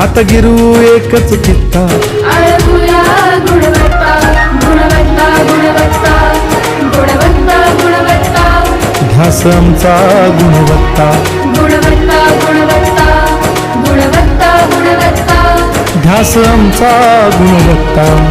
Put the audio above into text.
आता गिरू एकच गुणवत्ता ध्यास आमचा गुणवत्ता. ध्यास आमचा गुणवत्ता.